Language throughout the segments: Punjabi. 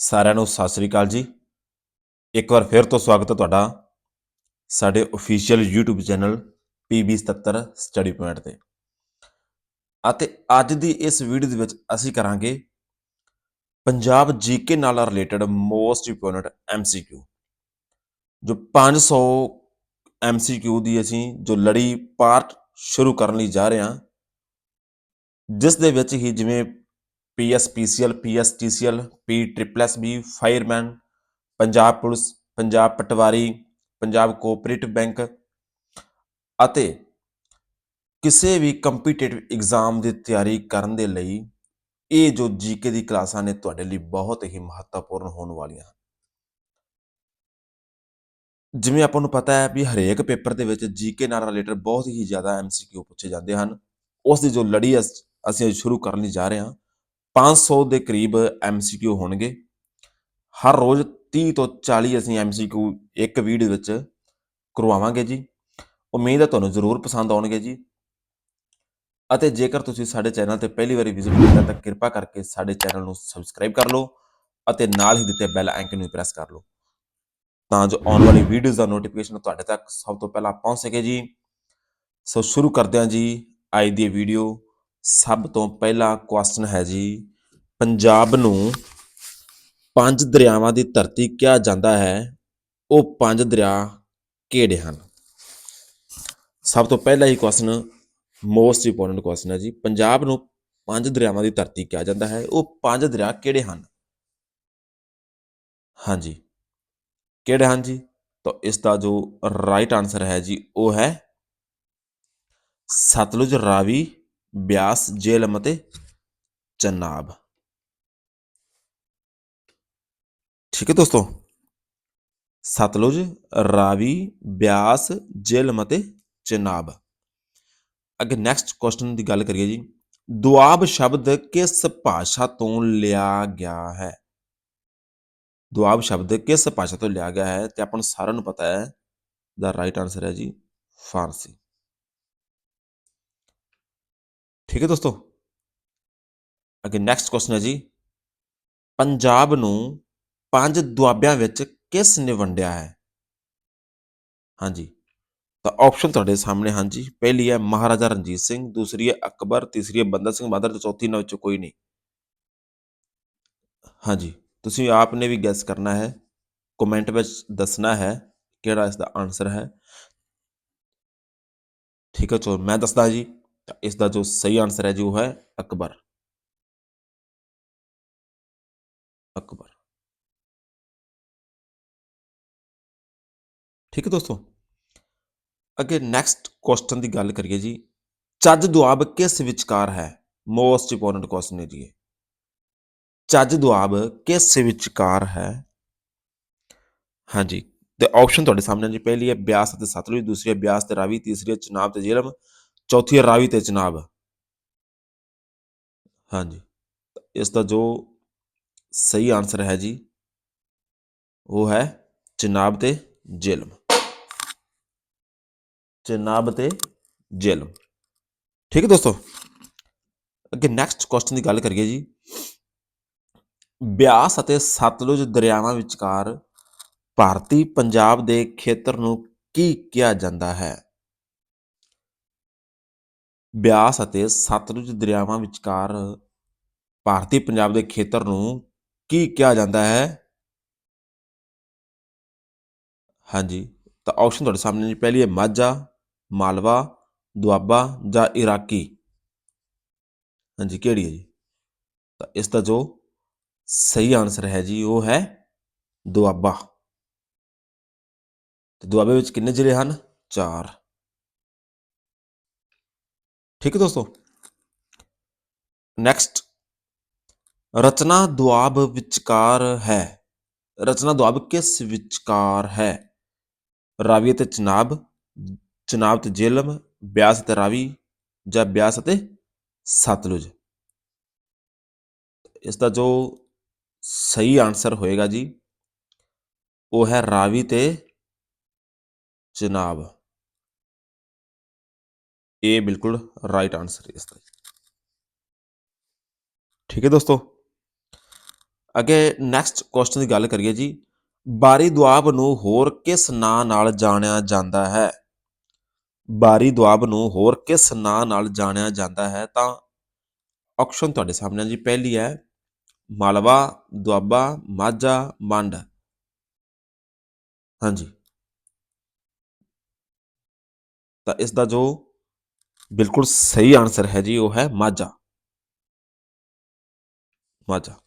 ਸਾਰਿਆਂ ਨੂੰ ਸਤਿ ਸ੍ਰੀ ਅਕਾਲ ਜੀ। ਇੱਕ ਵਾਰ ਫਿਰ ਤੋਂ ਸਵਾਗਤ ਹੈ ਤੁਹਾਡਾ ਸਾਡੇ official YouTube channel PB77 study point ਤੇ। ਅਤੇ ਅੱਜ ਦੀ ਇਸ ਵੀਡੀਓ ਦੇ ਵਿੱਚ ਅਸੀਂ ਕਰਾਂਗੇ ਪੰਜਾਬ ਜੀਕੇ ਨਾਲ ਰਿਲੇਟਡ ਮੋਸਟ ਇੰਪੋਰਟੈਂਟ MCQ ਜੋ 500 MCQ ਦੀ ਅਸੀਂ ਜੋ ਲੜੀ ਪਾਰਟ ਸ਼ੁਰੂ ਕਰਨ ਲਈ ਜਾ ਰਹੇ ਹਾਂ, ਜਿਸ ਦੇ ਵਿੱਚ ਹੀ ਜਿਵੇਂ PSPCL PSTCL P triple S, B, fireman, Punjab police, Punjab patwari, Punjab cooperative bank ਅਤੇ ਕਿਸੇ ਵੀ ਕੰਪੀਟੀਟਿਵ ਐਗਜ਼ਾਮ ਦੀ ਤਿਆਰੀ ਕਰਨ ਦੇ ਲਈ ਇਹ ਜੋ ਜੀਕੇ ਦੀ ਕਲਾਸਾਂ ਨੇ ਤੁਹਾਡੇ ਲਈ ਬਹੁਤ ਹੀ ਮਹੱਤਵਪੂਰਨ ਹੋਣ ਵਾਲੀਆਂ ਹਨ। ਜਿਵੇਂ ਆਪਾਂ ਨੂੰ ਪਤਾ ਹੈ ਵੀ ਹਰੇਕ ਪੇਪਰ ਦੇ ਵਿੱਚ ਜੀਕੇ ਨਾਲ ਰਿਲੇਟਡ ਬਹੁਤ ਹੀ ਜ਼ਿਆਦਾ ਐਮਸੀਕਿਊ ਪੁੱਛੇ ਜਾਂਦੇ ਹਨ। ਉਸ ਦੀ ਜੋ ਲੜੀ ਅਸੀਂ ਅੱਜ ਸ਼ੁਰੂ ਕਰਨ ਲਈ ਜਾ ਰਹੇ ਹਾਂ 500 ਦੇ ਕਰੀਬ ਐਮਸੀਕਿਊ ਹੋਣਗੇ। ਹਰ ਰੋਜ਼ 30 ਤੋਂ 40 ਅਸੀਂ ਐਮਸੀਕਿਊ ਇੱਕ ਵੀਡੀਓ ਵਿੱਚ ਕਰਵਾਵਾਂਗੇ ਜੀ। ਉਮੀਦ ਹੈ ਤੁਹਾਨੂੰ ਜ਼ਰੂਰ ਪਸੰਦ ਆਉਣਗੇ ਜੀ। ਅਤੇ ਜੇਕਰ ਤੁਸੀਂ ਸਾਡੇ ਚੈਨਲ ਤੇ ਪਹਿਲੀ ਵਾਰੀ ਵਿਜ਼ਿਟ ਕੀਤਾ ਤਾਂ ਕਿਰਪਾ ਕਰਕੇ ਸਾਡੇ ਚੈਨਲ ਨੂੰ ਸਬਸਕ੍ਰਾਈਬ ਕਰ ਲਓ ਅਤੇ ਨਾਲ ਹੀ ਦਿੱਤੇ ਬੈਲ ਆਈਕਨ ਨੂੰ ਪ੍ਰੈਸ ਕਰ ਲਓ। ਤਾਂ ਜੋ ਆਉਣ ਵਾਲੀ ਵੀਡੀਓਜ਼ ਦਾ ਨੋਟੀਫਿਕੇਸ਼ਨ ਤੁਹਾਡੇ ਤੱਕ ਸਭ ਤੋਂ ਪਹਿਲਾਂ ਪਹੁੰਚ ਸਕੇ ਜੀ। ਸੋ ਸ਼ੁਰੂ ਕਰਦੇ ਹਾਂ ਜੀ। ਅੱਜ ਦੀ ਵੀਡੀਓ ਸਭ ਤੋਂ ਪਹਿਲਾ ਕੁਐਸਚਨ ਹੈ ਜੀ, ਪੰਜਾਬ ਨੂੰ ਪੰਜ ਦਰਿਆਵਾਂ ਦੀ ਧਰਤੀ ਕਿਹਾ ਜਾਂਦਾ ਹੈ, ਉਹ ਪੰਜ ਦਰਿਆ ਕਿਹੜੇ ਹਨ? ਸਭ ਤੋਂ ਪਹਿਲਾ ਹੀ ਕੁਐਸਚਨ ਮੋਸਟ ਇੰਪੋਰਟੈਂਟ ਕੁਐਸਚਨ ਹੈ ਜੀ, ਪੰਜਾਬ ਨੂੰ ਪੰਜ ਦਰਿਆਵਾਂ ਦੀ ਧਰਤੀ ਕਿਹਾ ਜਾਂਦਾ ਹੈ, ਉਹ ਪੰਜ ਦਰਿਆ ਕਿਹੜੇ ਹਨ? ਹਾਂਜੀ, ਕਿਹੜੇ ਹਨ ਜੀ? ਤਾਂ ਇਸ ਦਾ ਜੋ ਰਾਈਟ ਆਨਸਰ ਹੈ ਜੀ, ਉਹ ਹੈ ਸਤਲੁਜ ਰਾਵੀ ਬਿਆਸ ਜੇਹਲਮ ਅਤੇ ਚਨਾਬ। ਠੀਕ ਹੈ ਦੋਸਤੋ। ਸਤਲੁਜ, ਰਾਵੀ, ਬਿਆਸ ਜੇਹਲਮ ਅਤੇ ਚਨਾਬ। ਅੱਗੇ ਨੈਕਸਟ ਕੁਐਸਚਨ ਦੀ ਗੱਲ ਕਰੀਏ ਜੀ। ਦੁਆਬ ਸ਼ਬਦ ਕਿਸ ਭਾਸ਼ਾ ਤੋਂ ਲਿਆ ਗਿਆ ਹੈ? ਦੁਆਬ ਸ਼ਬਦ ਕਿਸ ਭਾਸ਼ਾ ਤੋਂ ਲਿਆ ਗਿਆ ਹੈ? ਤੇ ਆਪਾਂ ਨੂੰ ਸਾਰਿਆਂ ਨੂੰ ਪਤਾ ਹੈ। ਦਾ ਰਾਈਟ ਆਨਸਰ ਹੈ ਜੀ, ਫਾਰਸੀ। ਠੀਕ ਹੈ ਦੋਸਤੋ? ਅੱਗੇ ਨੈਕਸਟ ਕੁਐਸਚਨ ਹੈ ਜੀ। ਪੰਜਾਬ ਨੂੰ ਪੰਜ ਦੁਆਬਿਆਂ ਵਿੱਚ ਕਿਸ ਨੇ ਵੰਡਿਆ ਹੈ? ਹਾਂਜੀ। ਤਾਂ ਆਪਸ਼ਨ ਤੁਹਾਡੇ ਸਾਹਮਣੇ ਹਨ ਜੀ ਪਹਿਲੀ ਹੈ ਮਹਾਰਾਜਾ ਰਣਜੀਤ ਸਿੰਘ, ਦੂਸਰੀ ਹੈ ਅਕਬਰ, ਤੀਸਰੀ ਹੈ ਬੰਦਾ ਸਿੰਘ ਬਹਾਦਰ, ਤੇ ਚੌਥੀ ਇਹਨਾਂ ਵਿੱਚੋਂ ਕੋਈ ਨਹੀਂ। ਹਾਂਜੀ। ਤੁਸੀਂ ਆਪ ਨੇ ਵੀ ਗੈਸ ਕਰਨਾ ਹੈ। ਕਮੈਂਟ ਵਿੱਚ ਦੱਸਣਾ ਹੈ ਕਿਹੜਾ ਇਸ ਦਾ ਆਨਸਰ ਹੈ। ਠੀਕ ਹੈ, ਚਲੋ ਮੈਂ ਦੱਸਦਾ ਜੀ। ਤਾਂ ਇਸ ਦਾ ਜੋ ਸਹੀ ਆਨਸਰ ਹੈ ਜੀ ਉਹ ਹੈ ਅਕਬਰ। ਅਕਬਰ। ਠੀਕ ਹੈ ਦੋਸਤੋ? ਅੱਗੇ ਨੈਕਸਟ ਕੁਐਸਚਨ ਦੀ ਗੱਲ ਕਰੀਏ ਜੀ। ਚੱਜ ਦੁਆਬ ਕਿਸ ਵਿਚਕਾਰ ਹੈ? ਮੋਸਟ ਇੰਪੋਰਟੈਂਟ ਕੁਐਸਚਨ ਹੈ ਜੀ ਇਹ। ਚੱਜ ਦੁਆਬ ਕਿਸ ਵਿਚਕਾਰ ਹੈ? ਹਾਂਜੀ, ਤੇ ਆਪਸ਼ਨ ਤੁਹਾਡੇ ਸਾਹਮਣੇ ਹੈ ਜੀ। ਪਹਿਲੀ ਹੈ ਬਿਆਸ ਅਤੇ ਸਤਲੁਜ, ਦੂਸਰੀ ਹੈ ਬਿਆਸ ਤੇ ਰਾਵੀ, ਤੀਸਰੀ ਹੈ ਚਨਾਬ ਤੇ ਜੇਹਲਮ। ਚੌਥੀ ਹੈ ਰਾਵੀ ਤੇ ਚਨਾਬ ਹਾਂਜੀ। ਤਾਂ ਇਸ ਦਾ ਜੋ ਸਹੀ ਆਨਸਰ ਹੈ ਜੀ, ਉਹ ਹੈ ਚਨਾਬ ਤੇ ਜ਼ਿਲਮ। ਚਨਾਬ ਤੇ ਜ਼ਿਲਮ। ਠੀਕ ਹੈ ਦੋਸਤੋ? ਅੱਗੇ ਨੈਕਸਟ ਕੁਐਸਚਨ ਦੀ ਗੱਲ ਕਰੀਏ ਜੀ। ਬਿਆਸ ਅਤੇ ਸਤਲੁਜ ਦਰਿਆਵਾਂ ਵਿਚਕਾਰ ਭਾਰਤੀ ਪੰਜਾਬ ਦੇ ਖੇਤਰ ਨੂੰ ਕੀ ਕਿਹਾ ਜਾਂਦਾ ਹੈ? ਬਿਆਸ ਅਤੇ ਸਤਲੁਜ ਦਰਿਆਵਾਂ ਵਿਚਕਾਰ ਭਾਰਤੀ ਪੰਜਾਬ ਦੇ ਖੇਤਰ ਨੂੰ ਕੀ ਕਿਹਾ ਜਾਂਦਾ ਹੈ? ਹਾਂਜੀ, ਤਾਂ ਆਪਸ਼ਨ ਤੁਹਾਡੇ ਸਾਹਮਣੇ ਜੀ। ਪਹਿਲੀ ਹੈ ਮਾਝਾ, ਮਾਲਵਾ, ਦੁਆਬਾ ਜਾਂ ਇਰਾਕੀ। ਹਾਂਜੀ, ਕਿਹੜੀ ਹੈ ਜੀ? ਤਾਂ ਇਸ ਦਾ ਜੋ ਸਹੀ ਆਨਸਰ ਹੈ ਜੀ, ਉਹ ਹੈ ਦੁਆਬਾ। ਤੇ ਦੁਆਬੇ ਵਿੱਚ ਕਿੰਨੇ ਜ਼ਿਲ੍ਹੇ ਹਨ? ਚਾਰ। ਠੀਕ ਹੈ ਦੋਸਤੋ? ਨੈਕਸਟ ਰਚਨਾ ਦੁਆਬ ਵਿਚਕਾਰ ਹੈ। ਰਚਨਾ ਦੁਆਬ ਕਿਸ ਵਿਚਕਾਰ ਹੈ? ਰਾਵੀ ਅਤੇ ਚਨਾਬ ਚਨਾਬ ਤੇ ਜ਼ੇਲਮ, ਬਿਆਸ ਤੇ ਰਾਵੀ ਜਾਂ ਬਿਆਸ ਅਤੇ ਸਤਲੁਜ? ਇਸ ਦਾ ਜੋ ਸਹੀ ਆਨਸਰ ਹੋਏਗਾ ਜੀ, ਉਹ ਹੈ ਰਾਵੀ ਤੇ ਚਨਾਬ। ਇਹ ਬਿਲਕੁਲ ਰਾਈਟ ਆਨਸਰ ਹੈ ਇਸ ਦਾ ਠੀਕ ਹੈ ਦੋਸਤੋ ਅੱਗੇ ਨੈਕਸਟ ਕੁਐਸਚਨ ਦੀ ਗੱਲ ਕਰੀਏ ਜੀ ਬਾਰੀ ਦੁਆਬ ਨੂੰ ਹੋਰ ਕਿਸ ਨਾਂ ਨਾਲ ਜਾਣਿਆ ਜਾਂਦਾ ਹੈ ਬਾਰੀ ਦੁਆਬ ਨੂੰ ਹੋਰ ਕਿਸ ਨਾਂ ਨਾਲ ਜਾਣਿਆ ਜਾਂਦਾ ਹੈ ਤਾਂ ਆਪਸ਼ਨ ਤੁਹਾਡੇ ਸਾਹਮਣੇ ਜੀ ਪਹਿਲੀ ਹੈ ਮਾਲਵਾ ਦੁਆਬਾ ਮਾਝਾ ਮੰਡ ਹਾਂਜੀ ਤਾਂ ਇਸ ਦਾ ਜੋ ਬਿਲਕੁਲ ਸਹੀ ਆਨਸਰ ਹੈ ਜੀ, ਉਹ ਹੈ ਮਾਝਾ। ਮਾਝਾ।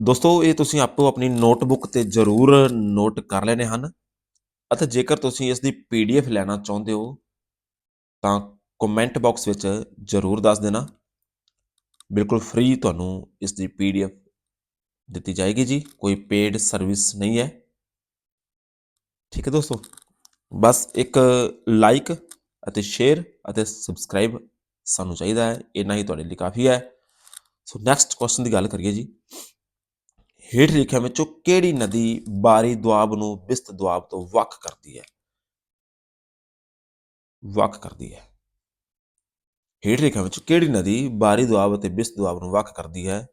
ਦੋਸਤੋ, ਇਹ ਤੁਸੀਂ ਆਪੋ ਆਪਣੀ ਨੋਟਬੁੱਕ ਤੇ ਜ਼ਰੂਰ ਨੋਟ ਕਰ ਲੈਣੇ ਹਨ ਅਤੇ ਜੇਕਰ ਤੁਸੀਂ ਇਸ ਦੀ ਪੀਡੀਐਫ ਲੈਣਾ ਚਾਹੁੰਦੇ ਹੋ, ਤਾਂ ਕਮੈਂਟ ਬਾਕਸ ਵਿੱਚ ਜ਼ਰੂਰ ਦੱਸ ਦੇਣਾ। ਬਿਲਕੁਲ ਫ੍ਰੀ ਤੁਹਾਨੂੰ ਇਸ ਦੀ ਪੀਡੀਐਫ ਦਿੱਤੀ ਜਾਏਗੀ ਜੀ, ਕੋਈ ਪੇਡ ਸਰਵਿਸ ਨਹੀਂ ਹੈ। ਠੀਕ ਹੈ ਦੋਸਤੋ? ਬਸ ਇੱਕ ਲਾਈਕ ਅਤੇ ਸ਼ੇਅਰ ਅਤੇ ਸਬਸਕ੍ਰਾਈਬ ਸਾਨੂੰ ਚਾਹੀਦਾ ਹੈ। ਇੰਨਾ ਹੀ ਤੁਹਾਡੇ ਲਈ ਕਾਫੀ ਹੈ। ਸੋ ਨੈਕਸਟ ਕੁਐਸਚਨ ਦੀ ਗੱਲ ਕਰੀਏ ਜੀ। ਹੇਠ ਲਿਖਿਆਂ ਵਿੱਚੋਂ ਕਿਹੜੀ ਨਦੀ ਬਾਰੀ ਦੁਆਬ ਨੂੰ ਬਿਸਤ ਦੁਆਬ ਤੋਂ ਵੱਖ ਕਰਦੀ ਹੈ? ਵੱਖ ਕਰਦੀ ਹੈ। ਹੇਠ ਲਿਖਿਆਂ ਵਿੱਚੋਂ ਕਿਹੜੀ ਨਦੀ ਬਾਰੀ ਦੁਆਬ ਅਤੇ ਬਿਸਤ ਦੁਆਬ ਨੂੰ ਵੱਖ ਕਰਦੀ ਹੈ?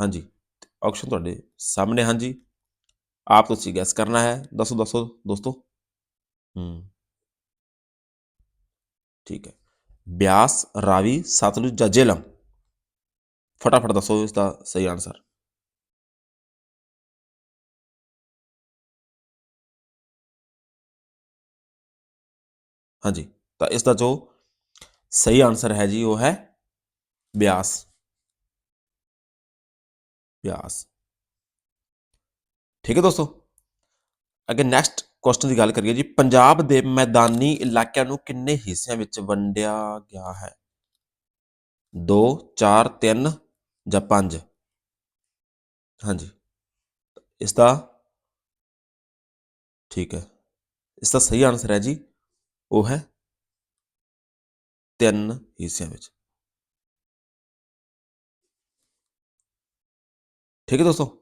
ਹਾਂਜੀ ਆਪਸ਼ਨ ਤੁਹਾਡੇ ਸਾਹਮਣੇ ਹਾਂਜੀ ਆਪ ਤੁਸੀਂ ਗੈਸ ਕਰਨਾ ਹੈ। ਦੱਸੋ ਦੱਸੋ ਦੋਸਤੋ। ਹੂੰ ਠੀਕ ਹੈ ਬਿਆਸ ਰਾਵੀ ਸਤਲੁਜ ਜਾਂ ਜੇਲਮ ਫਟਾਫਟ ਦੱਸੋ ਇਸ ਦਾ ਸਹੀ ਆਨਸਰ ਹਾਂਜੀ ਤਾਂ ਇਸ ਦਾ ਜੋ ਸਹੀ ਆਨਸਰ ਹੈ ਜੀ ਉਹ ਹੈ ਬਿਆਸ ਬਿਆਸ ਠੀਕ ਹੈ ਦੋਸਤੋ ਅੱਗੇ ਨੈਕਸਟ ਕੁਐਸਚਨ ਦੀ ਗੱਲ ਕਰੀਏ ਜੀ, ਪੰਜਾਬ ਦੇ ਮੈਦਾਨੀ ਇਲਾਕਿਆਂ ਨੂੰ ਕਿੰਨੇ ਹਿੱਸਿਆਂ ਵਿੱਚ ਵੰਡਿਆ ਗਿਆ ਹੈ? 2 4 3 ਜਾਂ 5 ਹਾਂਜੀ। ਇਸ ਦਾ ਠੀਕ ਹੈ। ਇਸ ਦਾ ਸਹੀ ਆਨਸਰ ਹੈ ਜੀ, ਉਹ ਹੈ ਤਿੰਨ ਹਿੱਸਿਆਂ ਵਿੱਚ। ਠੀਕ ਹੈ ਦੋਸਤੋ?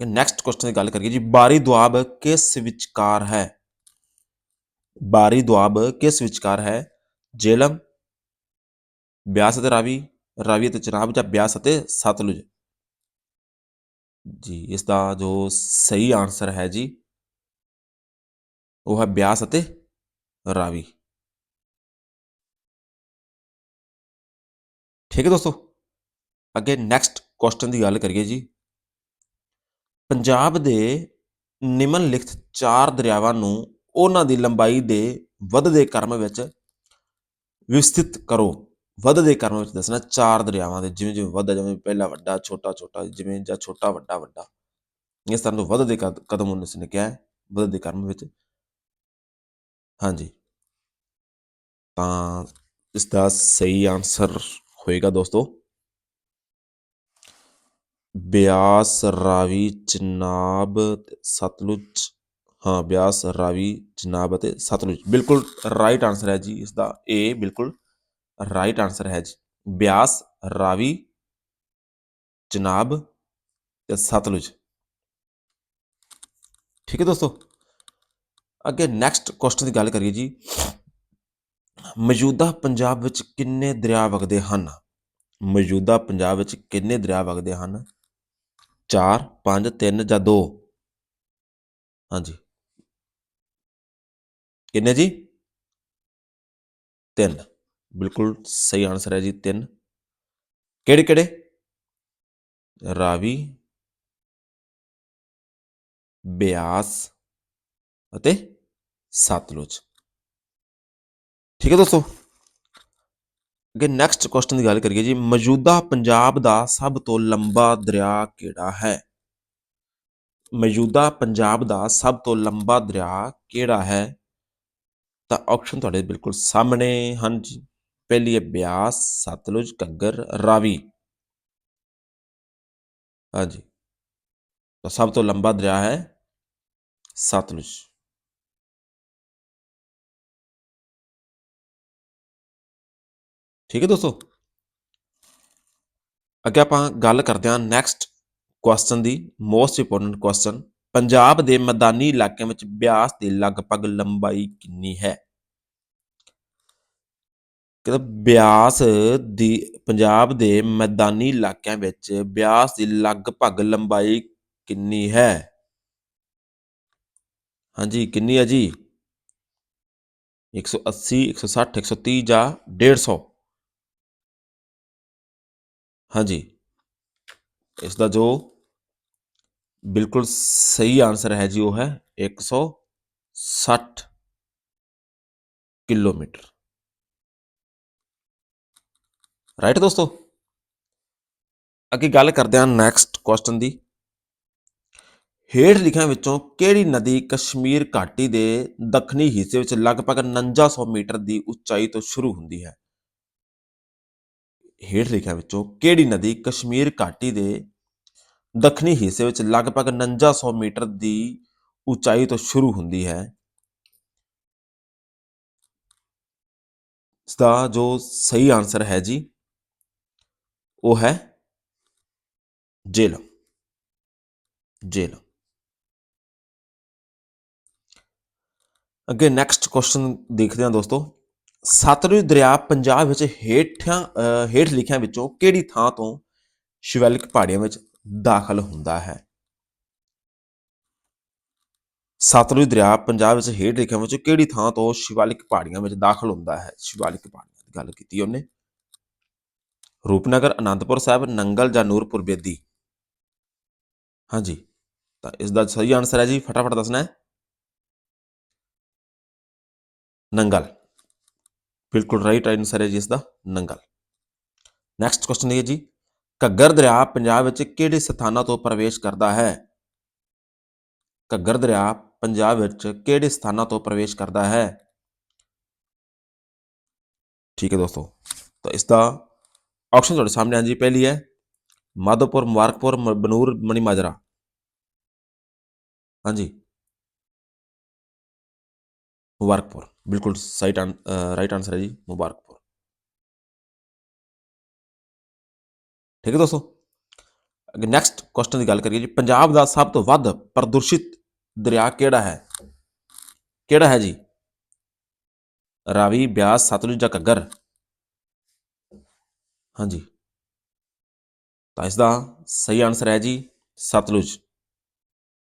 ਨੈਕਸਟ ਕੁਐਸਚਨ ਦੀ ਗੱਲ ਕਰੀਏ ਜੀ, ਬਾਰੀ ਦੁਆਬ ਕਿਸ ਵਿਚਕਾਰ ਹੈ? ਬਾਰੀ ਦੁਆਬ ਕਿਸ ਵਿਚਕਾਰ ਹੈ? ਜੇਲਮ, ਬਿਆਸ ਅਤੇ ਰਾਵੀ ਰਾਵੀ ਅਤੇ ਚਨਾਬ ਜਾਂ ਬਿਆਸ ਅਤੇ ਸਤਲੁਜ? ਜੀ ਇਸ ਦਾ ਜੋ ਸਹੀ ਆਨਸਰ ਹੈ ਜੀ, ਉਹ ਹੈ ਬਿਆਸ ਅਤੇ ਰਾਵੀ। ਠੀਕ ਹੈ ਦੋਸਤੋ, ਅੱਗੇ ਨੈਕਸਟ ਕੁਐਸਚਨ ਦੀ ਗੱਲ ਕਰੀਏ ਜੀ। ਪੰਜਾਬ ਦੇ ਨਿਮਨ ਲਿਖਤ ਚਾਰ ਦਰਿਆਵਾਂ ਨੂੰ ਉਹਨਾਂ ਦੀ ਲੰਬਾਈ ਦੇ ਵੱਧਦੇ ਕਰਮ ਵਿੱਚ ਵਿਵਸਥਿਤ ਕਰੋ। ਵੱਧਦੇ ਕਰਮ ਵਿੱਚ ਦੱਸਣਾ ਚਾਰ ਦਰਿਆਵਾਂ ਦੇ, ਜਿਵੇਂ ਜਿਵੇਂ ਵੱਧਦਾ ਜਿਵੇਂ, ਪਹਿਲਾ ਵੱਡਾ, ਛੋਟਾ ਛੋਟਾ, ਜਿਵੇਂ ਜਾਂ ਛੋਟਾ, ਵੱਡਾ ਵੱਡਾ। ਇਸ ਤਰ੍ਹਾਂ ਤੋਂ ਵੱਧਦੇ ਕਦ- ਕਦਮ ਉਹਨੇ ਨੇ ਕਿਹਾ ਹੈ, ਵੱਧਦੇ ਕਰਮ ਵਿੱਚ। ਹਾਂਜੀ। ਤਾਂ ਇਸ ਦਾ ਸਹੀ ਆਨਸਰ ਹੋਏਗਾ ਦੋਸਤੋ। ਬਿਆਸ ਰਾਵੀ ਚਨਾਬ ਤੇ ਸਤਲੁਜ, ਹਾਂ, ਬਿਆਸ ਰਾਵੀ ਚਨਾਬ ਅਤੇ ਸਤਲੁਜ। ਬਿਲਕੁਲ ਰਾਈਟ ਆਨਸਰ ਹੈ ਜੀ ਇਸ ਦਾ ਏ ਬਿਲਕੁਲ ਰਾਈਟ ਆਨਸਰ ਹੈ ਜੀ। ਬਿਆਸ ਰਾਵੀ ਚਨਾਬ ਤੇ ਸਤਲੁਜ। ਠੀਕ ਹੈ ਦੋਸਤੋ? ਅੱਗੇ ਨੈਕਸਟ ਕੁਐਸਚਨ ਦੀ ਗੱਲ ਕਰੀਏ ਜੀ। ਮੌਜੂਦਾ ਪੰਜਾਬ ਵਿੱਚ ਕਿੰਨੇ ਦਰਿਆ ਵਗਦੇ ਹਨ? ਮੌਜੂਦਾ ਪੰਜਾਬ ਵਿੱਚ ਕਿੰਨੇ ਦਰਿਆ ਵਗਦੇ ਹਨ? 4 5 3 ਜਾਂ ਦੋ? ਹਾਂਜੀ। ਕਿੰਨੇ ਜੀ? ਤਿੰਨ। ਬਿਲਕੁਲ ਸਹੀ ਆਨਸਰ ਹੈ ਜੀ, ਤਿੰਨ। ਕਿਹੜੇ ਕਿਹੜੇ? ਰਾਵੀ, ਬਿਆਸ ਅਤੇ ਸਤਲੁਜ। ਠੀਕ ਹੈ ਦੋਸਤੋ? ਅੱਗੇ ਨੈਕਸਟ ਕੁਐਸਚਨ ਦੀ ਗੱਲ ਕਰੀਏ ਜੀ, ਮੌਜੂਦਾ ਪੰਜਾਬ ਦਾ ਸਭ ਤੋਂ ਲੰਬਾ ਦਰਿਆ ਕਿਹੜਾ ਹੈ? ਮੌਜੂਦਾ ਪੰਜਾਬ ਦਾ ਸਭ ਤੋਂ ਲੰਬਾ ਦਰਿਆ ਕਿਹੜਾ ਹੈ? ਤਾਂ ਆਪਸ਼ਨ ਤੁਹਾਡੇ ਬਿਲਕੁਲ ਸਾਹਮਣੇ ਹਨ ਜੀ। ਪਹਿਲੀ ਹੈ ਬਿਆਸ, ਸਤਲੁਜ, ਘੱਗਰ, ਰਾਵੀ। ਹਾਂਜੀ। ਤਾਂ ਸਭ ਤੋਂ ਲੰਬਾ ਦਰਿਆ ਹੈ ਸਤਲੁਜ। ਠੀਕ ਹੈ ਦੋਸਤੋ? ਅੱਗੇ ਆਪਾਂ ਗੱਲ ਕਰਦੇ ਹਾਂ ਨੈਕਸਟ ਕੁਐਸਚਨ ਦੀ ਮੋਸਟ ਇੰਪੋਰਟੈਂਟ ਕੁਐਸਚਨ ਪੰਜਾਬ ਦੇ ਮੈਦਾਨੀ ਇਲਾਕਿਆਂ ਵਿੱਚ ਬਿਆਸ ਦੀ ਲਗਭਗ ਲੰਬਾਈ ਕਿੰਨੀ ਹੈ? ਕਹਿੰਦਾ ਬਿਆਸ ਦੀ, ਪੰਜਾਬ ਦੇ ਮੈਦਾਨੀ ਇਲਾਕਿਆਂ ਵਿੱਚ ਬਿਆਸ ਦੀ ਲਗਭਗ ਲੰਬਾਈ ਕਿੰਨੀ ਹੈ? ਹਾਂਜੀ, ਕਿੰਨੀ ਹੈ ਜੀ? 180 160 130 ਜਾਂ 150 ਹਾਂਜੀ। ਇਸ ਦਾ ਜੋ ਬਿਲਕੁਲ ਸਹੀ ਆਨਸਰ ਹੈ ਜੀ, ਉਹ ਹੈ 160 ਕਿਲੋਮੀਟਰ। ਰਾਈਟ ਦੋਸਤੋ? ਅੱਗੇ ਗੱਲ ਕਰਦੇ ਹਾਂ ਨੈਕਸਟ ਕੁਐਸਚਨ ਦੀ। ਹੇਠ ਲਿਖਿਆਂ ਵਿੱਚੋਂ ਕਿਹੜੀ ਨਦੀ ਕਸ਼ਮੀਰ ਘਾਟੀ ਦੇ ਦੱਖਣੀ ਹਿੱਸੇ ਵਿੱਚ ਲਗਭਗ 4900 ਮੀਟਰ ਦੀ ਉਚਾਈ ਤੋਂ ਸ਼ੁਰੂ ਹੁੰਦੀ ਹੈ? ਹੇਠ ਲਿਖਿਆ ਵਿੱਚੋਂ ਕਿਹੜੀ ਨਦੀ ਕਸ਼ਮੀਰ ਘਾਟੀ ਦੇ ਦੱਖਣੀ ਹਿੱਸੇ ਵਿੱਚ ਲਗਭਗ 4900 ਮੀਟਰ ਦੀ ਉਚਾਈ ਤੋਂ ਸ਼ੁਰੂ ਹੁੰਦੀ ਹੈ? ਇਸ ਦਾ ਜੋ ਸਹੀ ਆਨਸਰ ਹੈ ਜੀ, ਉਹ ਹੈ ਜੇਲਮ ਜੇਲਮ ਅੱਗੇ ਨੈਕਸਟ ਕੁਐਸਚਨ ਦੇਖਦੇ ਹਾਂ ਦੋਸਤੋ। ਸਤਲੁਜ ਦਰਿਆ ਪੰਜਾਬ ਵਿੱਚ ਹੇਠਾਂ ਹੇਠ ਲਿਖਿਆਂ ਵਿੱਚੋਂ ਕਿਹੜੀ ਥਾਂ ਤੋਂ ਸ਼ਿਵਾਲਿਕ ਪਹਾੜੀਆਂ ਵਿੱਚ ਦਾਖਲ ਹੁੰਦਾ ਹੈ? ਸਤਲੁਜ ਦਰਿਆ ਪੰਜਾਬ ਵਿੱਚ ਹੇਠ ਲਿਖਿਆਂ ਵਿੱਚੋਂ ਕਿਹੜੀ ਥਾਂ ਤੋਂ ਸ਼ਿਵਾਲਿਕ ਪਹਾੜੀਆਂ ਵਿੱਚ ਦਾਖਲ ਹੁੰਦਾ ਹੈ? ਸ਼ਿਵਾਲਿਕ ਪਹਾੜੀਆਂ ਦੀ ਗੱਲ ਕੀਤੀ ਉਹਨੇ। ਰੂਪਨਗਰ, ਅਨੰਦਪੁਰ ਸਾਹਿਬ, ਨੰਗਲ ਜਾਂ ਨੂਰਪੁਰ ਬੇਦੀ? ਹਾਂਜੀ, ਤਾਂ ਇਸ ਦਾ ਸਹੀ ਆਨਸਰ ਹੈ ਜੀ, ਫਟਾਫਟ ਦੱਸਣਾ ਹੈ। ਨੰਗਲ। ਬਿਲਕੁਲ ਰਾਈਟ ਆਨਸਰ ਹੈ ਜੀ ਇਸ ਦਾ ਨੰਗਲ। ਨੈਕਸਟ ਕੁਐਸਚਨ ਇਹ ਜੀ, ਘੱਗਰ ਦਰਿਆ ਪੰਜਾਬ ਵਿੱਚ ਕਿਹੜੇ ਸਥਾਨਾਂ ਤੋਂ ਪ੍ਰਵੇਸ਼ ਕਰਦਾ ਹੈ? ਘੱਗਰ ਦਰਿਆ ਪੰਜਾਬ ਵਿੱਚ ਕਿਹੜੇ ਸਥਾਨਾਂ ਤੋਂ ਪ੍ਰਵੇਸ਼ ਕਰਦਾ ਹੈ? ਠੀਕ ਹੈ ਦੋਸਤੋ, ਤਾਂ ਇਸ ਦਾ ਆਪਸ਼ਨ ਤੁਹਾਡੇ ਸਾਹਮਣੇ ਹਾਂਜੀ, ਪਹਿਲੀ ਹੈ, ਮਾਧੋਪੁਰ, ਮੁਬਾਰਕਪੁਰ, ਮ- ਬਨੂਰ ਮਣੀ ਮਾਜਰਾ ਹਾਂਜੀ। ਮੁਬਾਰਕਪੁਰ। ਬਿਲਕੁਲ ਸਹੀ ਰਾਈਟ ਆਨਸਰ ਹੈ ਜੀ, ਮੁਬਾਰਕਪੁਰ। ਠੀਕ ਹੈ ਦੋਸਤੋ? ਅੱਗੇ ਨੈਕਸਟ ਕੁਐਸਚਨ ਦੀ ਗੱਲ ਕਰੀਏ ਜੀ। ਪੰਜਾਬ ਦਾ ਸਭ ਤੋਂ ਵੱਧ ਪ੍ਰਦੂਸ਼ਿਤ ਦਰਿਆ ਕਿਹੜਾ ਹੈ? ਕਿਹੜਾ ਹੈ ਜੀ? ਰਾਵੀ, ਬਿਆਸ, ਸਤਲੁਜ ਜਾਂ ਘੱਗਰ? ਹਾਂਜੀ। ਤਾਂ ਇਸ ਦਾ ਸਹੀ ਆਨਸਰ ਹੈ ਜੀ, ਸਤਲੁਜ।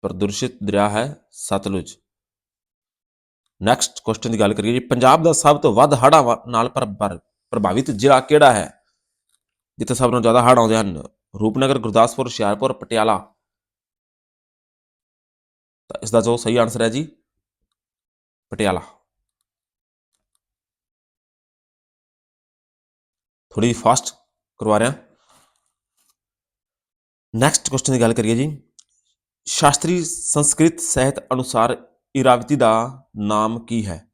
ਪ੍ਰਦੂਸ਼ਿਤ ਦਰਿਆ ਹੈ ਸਤਲੁਜ। ਨੈਕਸਟ ਕੁਐਸਚਨ ਦੀ ਗੱਲ ਕਰੀਏ ਜੀ, ਪੰਜਾਬ ਦਾ ਸਭ ਤੋਂ ਵੱਧ ਹੜ੍ਹਾਂ ਵਾ- ਨਾਲ ਪ੍ਰਭਾਵਿਤ ਜ਼ਿਲ੍ਹਾ ਕਿਹੜਾ ਹੈ? ਜਿੱਥੇ ਸਭ ਤੋਂ ਜ਼ਿਆਦਾ ਹੜ੍ਹ ਆਉਂਦੇ ਹਨ, ਰੂਪਨਗਰ, ਗੁਰਦਾਸਪੁਰ, ਹੁਸ਼ਿਆਰਪੁਰ, ਪਟਿਆਲਾ। ਤਾਂ ਇਸ ਦਾ ਜੋ ਸਹੀ ਆਨਸਰ ਹੈ ਜੀ, ਪਟਿਆਲਾ। ਥੋੜੀ ਫਾਸਟ ਕਰਵਾ ਰਿਹਾ। ਨੈਕਸਟ ਕੁਐਸਚਨ ਦੀ ਗੱਲ ਕਰੀਏ ਜੀ, ਸ਼ਾਸਤਰੀ ਸੰਸਕ੍ਰਿਤ ਸਾਹਿਤ ਅਨੁਸਾਰ ਇਰਾਵਤੀ ਦਾ ਨਾਮ ਕੀ ਹੈ?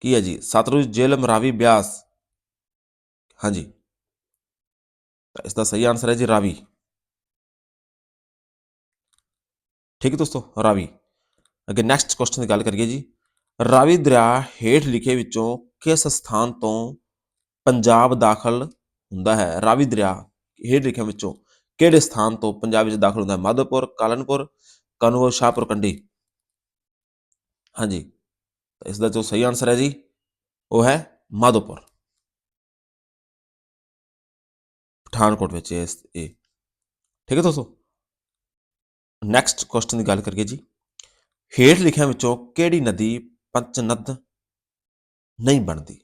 ਕੀ ਹੈ ਜੀ? ਸਤਲੁਜ ਜੇਲਮ ਰਾਵੀ ਬਿਆਸ। ਹਾਂਜੀ। ਤਾਂ ਇਸ ਦਾ ਸਹੀ ਆਨਸਰ ਹੈ ਜੀ ਰਾਵੀ। ਠੀਕ ਹੈ ਦੋਸਤੋ, ਰਾਵੀ। ਅੱਗੇ ਨੈਕਸਟ ਕੁਐਸਚਨ ਦੀ ਗੱਲ ਕਰੀਏ ਜੀ। ਰਾਵੀ ਦਰਿਆ ਹੇਠ ਲਿਖੇ ਵਿੱਚੋਂ ਕਿਸ ਸਥਾਨ ਤੋਂ ਪੰਜਾਬ ਦਾਖਲ ਹੁੰਦਾ ਹੈ? ਰਾਵੀ ਦਰਿਆ ਹੇਠ ਲਿਖੇ ਵਿੱਚੋਂ ਕਿਹੜੇ ਸਥਾਨ ਤੋਂ ਪੰਜਾਬ ਵਿੱਚ ਦਾਖਲ ਹੁੰਦਾ ਹੈ? ਮਾਧੋਪੁਰ, ਕਾਲਨਪੁਰ ਕਨਵੋ ਸ਼ਾਹਪੁਰ ਕੰਡੀ ਹਾਂਜੀ। ਤਾਂ ਇਸ ਦਾ ਜੋ ਸਹੀ ਆਨਸਰ ਹੈ ਜੀ, ਉਹ ਹੈ ਮਾਧੋਪੁਰ। ਪਠਾਨਕੋਟ ਵਿੱਚ ਹੈ ਇਹ। ਠੀਕ ਹੈ ਦੋਸਤੋ? ਨੈਕਸਟ ਕੁਐਸਚਨ ਦੀ ਗੱਲ ਕਰੀਏ ਜੀ। ਹੇਠ ਲਿਖਿਆਂ ਵਿੱਚੋਂ ਕਿਹੜੀ ਨਦੀ ਪੰਚਨਦ ਨਹੀਂ ਬਣਦੀ?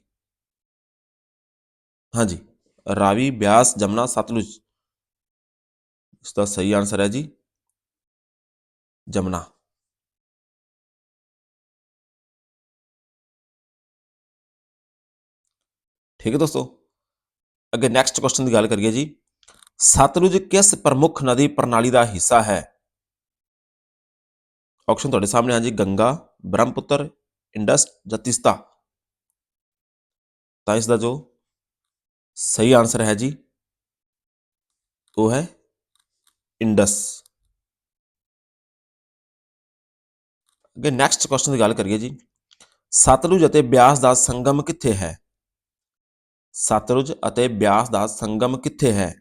ਹਾਂਜੀ, ਰਾਵੀ, ਬਿਆਸ, ਜਮਨਾ, ਸਤਲੁਜ। ਇਸ ਦਾ ਸਹੀ ਆਨਸਰ ਹੈ ਜੀ, ਜਮਨਾ। ਠੀਕ ਹੈ ਦੋਸਤੋ ਅੱਗੇ ਨੈਕਸਟ ਕੁਐਸਚਨ ਦੀ ਗੱਲ ਕਰੀਏ ਜੀ ਸਤਲੁਜ ਕਿਸ ਪ੍ਰਮੁੱਖ ਨਦੀ ਪ੍ਰਣਾਲੀ ਦਾ ਹਿੱਸਾ ਹੈ ਆਪਸ਼ਨ ਤੁਹਾਡੇ ਸਾਹਮਣੇ ਹਾਂ ਜੀ ਗੰਗਾ ਬ੍ਰਹਮਪੁੱਤਰ ਇੰਡਸ ਜਾਂ ਤਿਸਤਾ ਤਾਂ ਇਸ ਦਾ ਜੋ ਸਹੀ ਆਨਸਰ ਹੈ ਜੀ ਉਹ ਹੈ ਇੰਡਸ ਅੱਗੇ ਨੈਕਸਟ ਕੁਐਸਚਨ ਦੀ ਗੱਲ ਕਰੀਏ ਜੀ ਸਤਲੁਜ ਅਤੇ ਬਿਆਸ ਦਾ ਸੰਗਮ ਕਿੱਥੇ ਹੈ ਸਤਲੁਜ ਅਤੇ ਬਿਆਸ ਦਾ ਸੰਗਮ ਕਿੱਥੇ ਹੈ?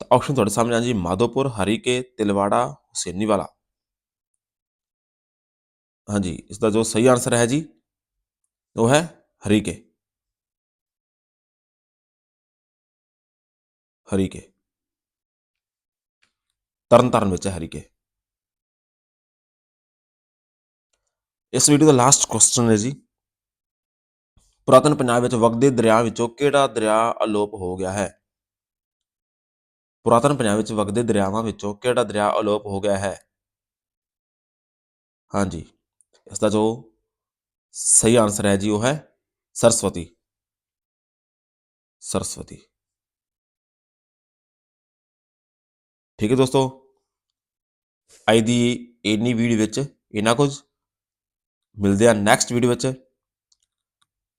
ਤਾਂ ਆਪਸ਼ਨ ਤੁਹਾਡੇ ਸਾਹਮਣੇ ਆ ਜੀ, ਮਾਧੋਪੁਰ, ਹਰੀਕੇ, ਤਿਲਵਾੜਾ, ਹੁਸੈਨੀਵਾਲਾ। ਹਾਂਜੀ, ਇਸ ਦਾ ਜੋ ਸਹੀ ਆਨਸਰ ਹੈ ਜੀ, ਉਹ ਹੈ ਹਰੀਕੇ। ਹਰੀਕੇ। ਤਰਨ ਤਰਨਤਾਰਨ ਵਿੱਚ ਹੈ ਹਰੀਕੇ। ਇਸ ਵੀਡੀਓ ਦਾ ਲਾਸਟ ਕੁਐਸਚਨ ਹੈ ਜੀ। ਪੁਰਾਤਨ ਪੰਜਾਬ ਵਿੱਚ ਵਗਦੇ ਦਰਿਆ ਵਿੱਚੋਂ ਕਿਹੜਾ ਦਰਿਆ ਅਲੋਪ ਹੋ ਗਿਆ ਹੈ? ਪੁਰਾਤਨ ਪੰਜਾਬ ਵਿੱਚ ਵਗਦੇ ਦਰਿਆਵਾਂ ਵਿੱਚੋਂ ਕਿਹੜਾ ਦਰਿਆ ਅਲੋਪ ਹੋ ਗਿਆ ਹੈ? ਹਾਂਜੀ, ਇਸ ਦਾ ਜੋ ਸਹੀ ਆਨਸਰ ਹੈ ਜੀ ਉਹ ਹੈ ਸਰਸਵਤੀ। ਸਰਸਵਤੀ। ਠੀਕ ਹੈ ਦੋਸਤੋ, ਅੱਜ ਦੀ ਇੰਨੀ ਵੀਡੀਓ ਵਿੱਚ ਇਹਨਾਂ ਕੁਝ। ਮਿਲਦੇ ਆ ਨੈਕਸਟ ਵੀਡੀਓ ਵਿੱਚ।